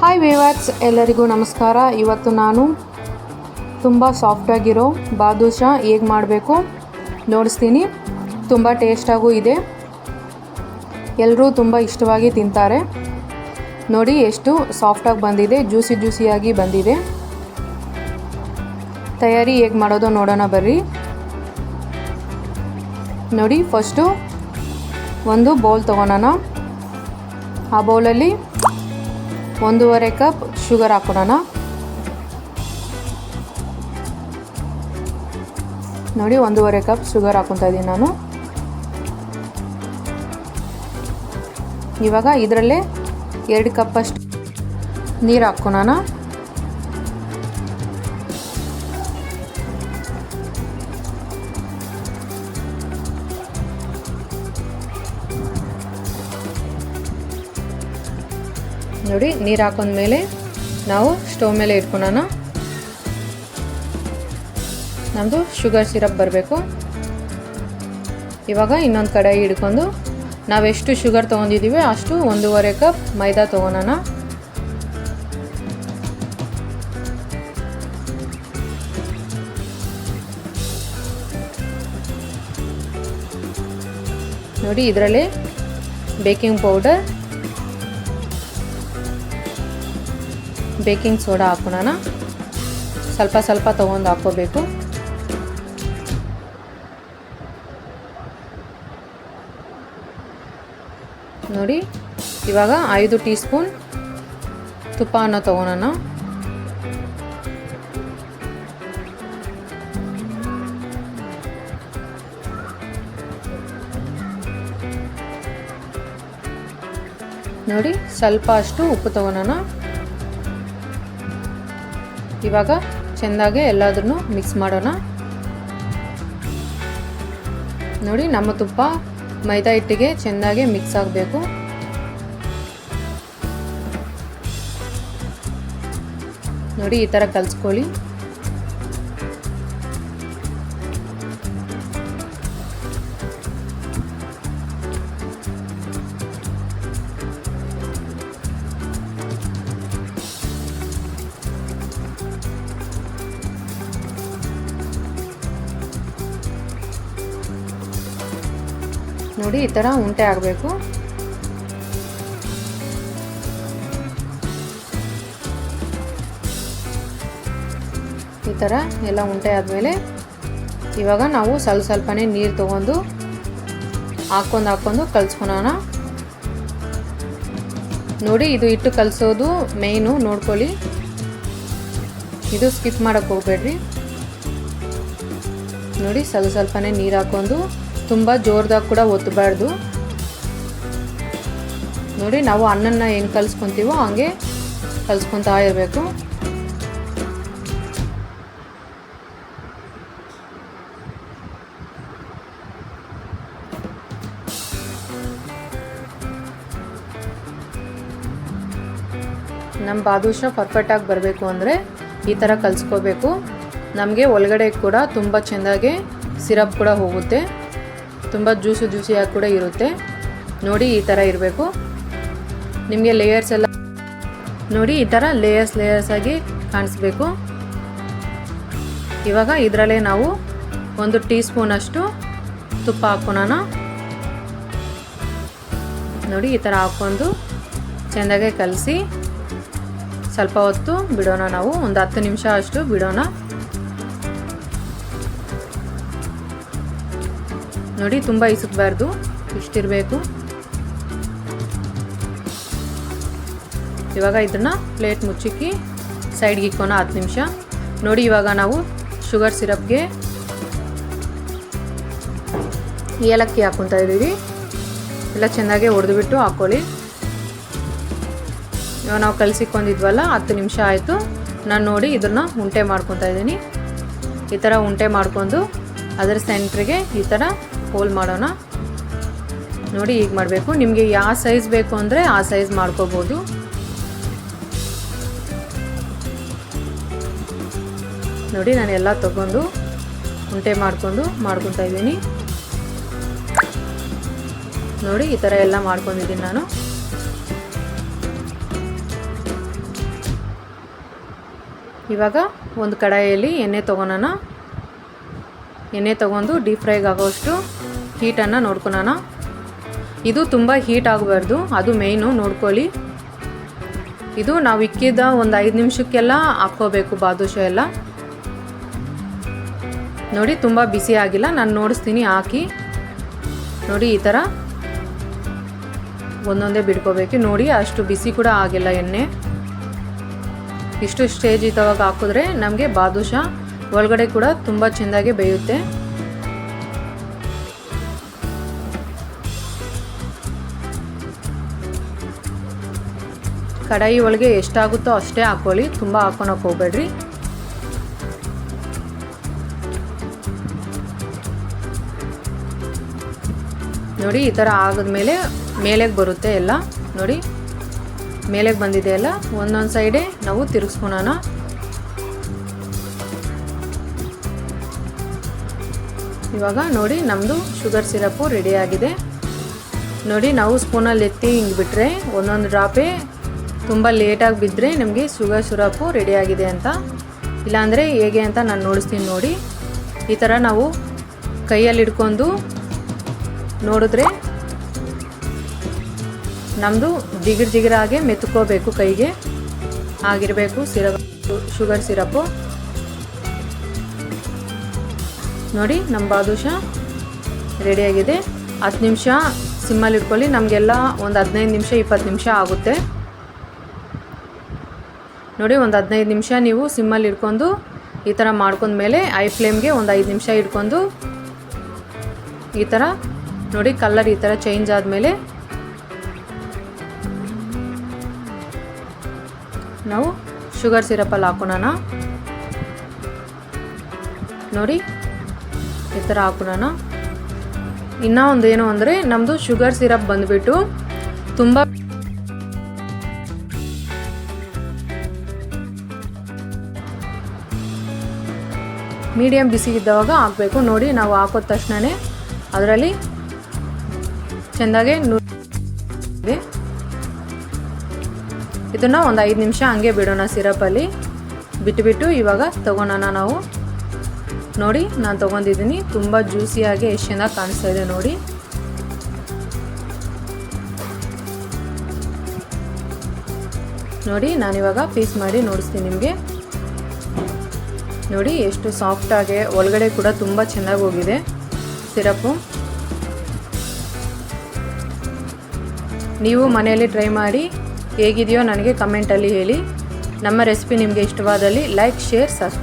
Hi waivers ಎಲ್ಲರಿಗೂ ನಮಸ್ಕಾರ. ಇವತ್ತು ನಾನು ತುಂಬ ಸಾಫ್ಟಾಗಿರೋ ಬಾದುಷಾ ಹೇಗೆ ಮಾಡಬೇಕು ನೋಡಿಸ್ತೀನಿ. ತುಂಬ ಟೇಸ್ಟಾಗೂ ಇದೆ. ಎಲ್ಲರೂ ತುಂಬ ಇಷ್ಟವಾಗಿ ತಿಂತಾರೆ. ನೋಡಿ ಎಷ್ಟು ಸಾಫ್ಟಾಗಿ ಬಂದಿದೆ ಜ್ಯೂಸಿ ಜ್ಯೂಸಿಯಾಗಿ ಬಂದಿದೆ. ತಯಾರಿ ಹೇಗೆ ಮಾಡೋದು ನೋಡೋಣ ಬರ್ರಿ. ನೋಡಿ ಫಸ್ಟು ಒಂದು ಬೌಲ್ ತೊಗೊಳೋಣ ಆ ಬೌಲಲ್ಲಿ ಒಂದೂವರೆ ಕಪ್ ಶುಗರ್ ಹಾಕೊಡೋಣ. ನೋಡಿ, ಒಂದೂವರೆ ಕಪ್ ಶುಗರ್ ಹಾಕೊತಾ ಇದ್ದೀನಿ ನಾನು. ಇವಾಗ ಇದರಲ್ಲೇ ಎರಡು ಕಪ್ಪಷ್ಟು ನೀರು ಹಾಕ್ಕೊಳೋಣ ನೋಡಿ, ನೀರು ಹಾಕೊಂಡ್ಮೇಲೆ ನಾವು ಸ್ಟವ್ ಮೇಲೆ ಇಟ್ಕೊಳ್ಳೋಣ ನಮ್ಮದು ಶುಗರ್ ಸಿರಪ್ ಬರಬೇಕು. ಇವಾಗ ಇನ್ನೊಂದು ಕಡಾಯಿ ಹಿಡ್ಕೊಂಡು ನಾವೆಷ್ಟು ಶುಗರ್ ತೊಗೊಂಡಿದ್ದೀವಿ ಅಷ್ಟು ಒಂದೂವರೆ ಕಪ್ ಮೈದಾ ತೊಗೊಳೋಣ. ನೋಡಿ, ಇದರಲ್ಲಿ ಬೇಕಿಂಗ್ ಪೌಡರ್ ಬೇಕಿಂಗ್ ಸೋಡಾ ಹಾಕೋಣ ಸ್ವಲ್ಪ ಸ್ವಲ್ಪ ತೊಗೊಂಡು ಹಾಕ್ಕೋಬೇಕು. ನೋಡಿ, ಇವಾಗ ಐದು ಟೀ ಸ್ಪೂನ್ ತುಪ್ಪವನ್ನು ನೋಡಿ, ಸ್ವಲ್ಪ ಅಷ್ಟು ಉಪ್ಪು ತೊಗೊಳೋಣ. ಇವಾಗ ಚೆಂದಾಗೆ ಎಲ್ಲಾದ್ರೂ ಮಿಕ್ಸ್ ಮಾಡೋಣ. ನೋಡಿ, ನಮ್ಮ ತುಪ್ಪ ಮೈದಾ ಹಿಟ್ಟಿಗೆ ಚೆಂದಾಗೆ ಮಿಕ್ಸ್ ಆಗಬೇಕು. ನೋಡಿ, ಈ ಥರ ಕಲಿಸ್ಕೊಳ್ಳಿ. ನೋಡಿ ಈ ಥರ ಉಂಟೆ ಆಗಬೇಕು. ಈ ಥರ ಎಲ್ಲ ಉಂಟೆ ಆದಮೇಲೆ ಇವಾಗ ನಾವು ಸ್ವಲ್ಪ ಸ್ವಲ್ಪನೇ ನೀರು ತೊಗೊಂಡು ಹಾಕ್ಕೊಂಡು ಹಾಕ್ಕೊಂಡು ಕಲಿಸ್ಕೊಳೋಣ. ನೋಡಿ ಇದು ಇಟ್ಟು ಕಲಿಸೋದು ಮೇಯ್ನು, ನೋಡ್ಕೊಳ್ಳಿ. ಇದು ಸ್ಕಿಪ್ ಮಾಡೋಕ್ಕೆ ಹೋಗ್ಬೇಡ್ರಿ. ನೋಡಿ ಸ್ವಲ್ಪ ಸ್ವಲ್ಪನೇ ನೀರು ಹಾಕ್ಕೊಂಡು ತುಂಬ ಜೋರ್ದಾಗ ಕೂಡ ಒತ್ತಬಾರ್ದು ನೋಡಿ, ನಾವು ಅನ್ನನ ಏನು ಕಲಿಸ್ಕೊತೀವೋ ಹಂಗೆ ಕಲಿಸ್ಕೊತಾ ಇರಬೇಕು. ನಮ್ಮ ಬಾದುಷ ಪರ್ಫೆಕ್ಟಾಗಿ ಬರಬೇಕು ಅಂದರೆ ಈ ಥರ ಕಲಿಸ್ಕೋಬೇಕು. ನಮಗೆ ಒಳಗಡೆ ಕೂಡ ತುಂಬ ಚೆಂದಾಗಿ ಸಿರಪ್ ಕೂಡ ಹೋಗುತ್ತೆ. ತುಂಬ ಜ್ಯೂಸು ಜ್ಯೂಸಿಯಾಗಿ ಕೂಡ ಇರುತ್ತೆ. ನೋಡಿ ಈ ಥರ ಇರಬೇಕು. ನಿಮಗೆ ಲೇಯರ್ಸ್ ಎಲ್ಲ ನೋಡಿ ಈ ಥರ ಲೇಯರ್ಸ್ ಲೇಯರ್ಸ್ ಆಗಿ ಕಾಣಿಸ್ಬೇಕು. ಇವಾಗ ಇದರಲ್ಲೇ ನಾವು ಒಂದು ಟೀ ಸ್ಪೂನಷ್ಟು ತುಪ್ಪ ಹಾಕ್ಕೊಳೋಣ. ನೋಡಿ ಈ ಥರ ಹಾಕ್ಕೊಂಡು ಚೆಂದಾಗೆ ಕಲಸಿ ಸ್ವಲ್ಪ ಹೊತ್ತು ಬಿಡೋಣ ನಾವು. ಒಂದು ಹತ್ತು ನಿಮಿಷ ಅಷ್ಟು ಬಿಡೋಣ. ನೋಡಿ, ತುಂಬ ಇಸುಕಬಾರ್ದು. ಇಷ್ಟಿರಬೇಕು. ಇವಾಗ ಇದನ್ನು ಪ್ಲೇಟ್ ಮುಚ್ಚಿಕ್ಕಿ ಸೈಡ್ಗೆ ಇಕ್ಕೋಣ ಹತ್ತು ನಿಮಿಷ. ನೋಡಿ, ಇವಾಗ ನಾವು ಶುಗರ್ ಸಿರಪ್ಗೆ ಏಲಕ್ಕಿ ಹಾಕ್ಕೊತಾ ಇದ್ದೀವಿ. ಎಲ್ಲ ಚೆನ್ನಾಗಿ ಹೊಡೆದುಬಿಟ್ಟು ಹಾಕ್ಕೊಳ್ಳಿ ಇವಾಗ ನಾವು ಕಲಸಿಕೊಂಡಿದ್ವಲ್ಲ, ಹತ್ತು ನಿಮಿಷ ಆಯಿತು. ನಾನು ನೋಡಿ ಇದನ್ನು ಉಂಟೆ ಮಾಡ್ಕೊತಾ ಇದ್ದೀನಿ. ಈ ಥರ ಉಂಟೆ ಮಾಡ್ಕೊಂಡು ಅದರ ಸೆಂಟ್ರಿಗೆ ಈ ಥರ ಹೋಲ್ ಮಾಡೋಣ. ನೋಡಿ ಈಗ ಮಾಡಬೇಕು. ನಿಮಗೆ ಯಾವ ಸೈಜ್ ಬೇಕು ಅಂದರೆ ಆ ಸೈಜ್ ಮಾಡ್ಕೋಬೋದು. ನೋಡಿ ನಾನು ಎಲ್ಲ ತಗೊಂಡು ಉಂಟೆ ಮಾಡಿಕೊಂಡು ಮಾಡ್ಕೊತಾ ಇದ್ದೀನಿ. ನೋಡಿ ಈ ಥರ ಎಲ್ಲ ಮಾಡ್ಕೊಂಡಿದ್ದೀನಿ ನಾನು. ಇವಾಗ ಒಂದು ಕಡಾಯಿಯಲ್ಲಿ ಎಣ್ಣೆ ತೊಗೊಳೋಣ. ಎಣ್ಣೆ ತೊಗೊಂಡು ಡೀಪ್ ಫ್ರೈಗೆ ಆಗೋಷ್ಟು ಹೀಟನ್ನು ನೋಡ್ಕೊಳೋಣ. ಇದು ತುಂಬ ಹೀಟ್ ಆಗಬಾರ್ದು, ಅದು ಮೇಯ್ನು ನೋಡ್ಕೊಳ್ಳಿ. ಇದು ನಾವು ಇಕ್ಕಿದ ಒಂದು ಐದು ನಿಮಿಷಕ್ಕೆಲ್ಲ ಹಾಕ್ಕೋಬೇಕು ಬಾದುಷ ಎಲ್ಲ. ನೋಡಿ, ತುಂಬ ಬಿಸಿ ಆಗಿಲ್ಲ, ನಾನು ನೋಡಿಸ್ತೀನಿ ಹಾಕಿ. ನೋಡಿ, ಈ ಥರ ಒಂದೊಂದೇ ಬಿಡ್ಕೋಬೇಕು. ನೋಡಿ, ಅಷ್ಟು ಬಿಸಿ ಕೂಡ ಆಗಿಲ್ಲ ಎಣ್ಣೆ. ಇಷ್ಟು ಸ್ಟೇಜ್ ಇದ್ದವಾಗ ಹಾಕಿದ್ರೆ ನಮಗೆ ಬಾದುಷ ಒಳಗಡೆ ಕೂಡ ತುಂಬ ಚೆಂದಾಗಿ ಬೇಯುತ್ತೆ. ಕಡಾಯಿ ಒಳಗೆ ಎಷ್ಟಾಗುತ್ತೋ ಅಷ್ಟೇ ಹಾಕೊಳ್ಳಿ ತುಂಬ ಹಾಕೊಳಕ್ಕೆ ಹೋಗ್ಬೇಡ್ರಿ. ನೋಡಿ, ಈ ಥರ ಆದಮೇಲೆ ಮೇಲೆಗೆ ಬರುತ್ತೆ ಎಲ್ಲ. ನೋಡಿ, ಮೇಲೆಗೆ ಬಂದಿದೆ ಎಲ್ಲ. ಒಂದೊಂದು ಸೈಡೇ ನಾವು ತಿರುಗಿಸ್ಕೊಳೋಣ. ಇವಾಗ ನೋಡಿ ನಮ್ಮದು ಶುಗರ್ ಸಿರಪ್ಪು ರೆಡಿಯಾಗಿದೆ ನೋಡಿ ನಾವು ಸ್ಪೂನಲ್ಲಿ ಎತ್ತಿ ಹಿಂಗೆ ಬಿಟ್ಟರೆ ಒಂದೊಂದು ಡ್ರಾಪೇ ತುಂಬ ಲೇಟಾಗಿ ಬಿದ್ದರೆ ನಮಗೆ ಶುಗರ್ ಸಿರಪ್ಪು ರೆಡಿಯಾಗಿದೆ ಅಂತ. ಇಲ್ಲಾಂದರೆ ಹೇಗೆ ಅಂತ ನಾನು ನೋಡಿಸ್ತೀನಿ ನೋಡಿ. ಈ ಥರ ನಾವು ಕೈಯಲ್ಲಿ ಹಿಡ್ಕೊಂಡು ನೋಡಿದ್ರೆ ನಮ್ಮದು ಜಿಗಿರ್ ಜಿಗಿರಾಗೆ ಮೆತ್ಕೋಬೇಕು ಕೈಗೆ. ಆಗಿರಬೇಕು ಸಿರಪ್ ಶುಗರ್ ಸಿರಪ್ಪು ನೋಡಿ, ನಮ್ಮ ಬಾದೂಷ ರೆಡಿಯಾಗಿದೆ ಹತ್ತು ನಿಮಿಷ ಸಿಮ್ಮಲ್ಲಿ ಇಟ್ಕೊಳ್ಳಿ. ನಮಗೆಲ್ಲ ಒಂದು ಹದಿನೈದು ನಿಮಿಷ, ಇಪ್ಪತ್ತು ನಿಮಿಷ ಆಗುತ್ತೆ. ನೋಡಿ, ಒಂದು ಹದಿನೈದು ನಿಮಿಷ ನೀವು ಸಿಮ್ಮಲ್ಲಿ ಇಟ್ಕೊಂಡು ಈ ಥರ ಮಾಡ್ಕೊಂಡ್ಮೇಲೆ ಐ ಫ್ಲೇಮ್ಗೆ ಒಂದು ಐದು ನಿಮಿಷ ಇಟ್ಕೊಂಡು ಈ ಥರ ನೋಡಿ ಕಲರ್ ಈ ಥರ ಚೇಂಜ್ ಆದಮೇಲೆ ನಾವು ಶುಗರ್ ಸಿರಪಲ್ಲಿ ಹಾಕೋಣ ನೋಡಿ ಈ ಥರ ಹಾಕೋಣ ಇನ್ನೂ ಒಂದು ಏನು ಅಂದರೆ ನಮ್ಮದು ಶುಗರ್ ಸಿರಪ್ ಬಂದುಬಿಟ್ಟು ತುಂಬ ಮೀಡಿಯಮ್ ಬಿಸಿ ಇದ್ದವಾಗ ಹಾಕಬೇಕು. ನೋಡಿ ನಾವು ಹಾಕೋದ ತಕ್ಷಣವೇ ಅದರಲ್ಲಿ ಚೆಂದಾಗೆ ನುಡಿ ಇದನ್ನು ಒಂದು ಐದು ನಿಮಿಷ ಹಂಗೆ ಬಿಡೋಣ ಸಿರಪಲ್ಲಿ ಬಿಟ್ಟುಬಿಟ್ಟು ಇವಾಗ ತೊಗೊಳೋಣ ನಾವು. ನೋಡಿ, ನಾನು ತೊಗೊಂಡಿದ್ದೀನಿ. ತುಂಬ ಜ್ಯೂಸಿಯಾಗಿ ಎಷ್ಟು ಚೆನ್ನಾಗಿ ಕಾಣಿಸ್ತಾ ಇದೆ ನೋಡಿ. ನೋಡಿ ನಾನಿವಾಗ ಪೀಸ್ ಮಾಡಿ ನೋಡಿಸ್ತೀನಿ ನಿಮಗೆ. ನೋಡಿ, ಎಷ್ಟು ಸಾಫ್ಟಾಗೆ ಒಳಗಡೆ ಕೂಡ ತುಂಬ ಚೆನ್ನಾಗಿ ಹೋಗಿದೆ ಸಿರಪ್ಪು ನೀವು ಮನೆಯಲ್ಲಿ ಟ್ರೈ ಮಾಡಿ, ಹೇಗಿದೆಯೋ ನನಗೆ ಕಮೆಂಟಲ್ಲಿ ಹೇಳಿ. ನಮ್ಮ ರೆಸಿಪಿ ನಿಮಗೆ ಇಷ್ಟವಾದಲ್ಲಿ ಲೈಕ್ ಶೇರ್ ಸಬ್ಸ್ಕ್ರೈಬ್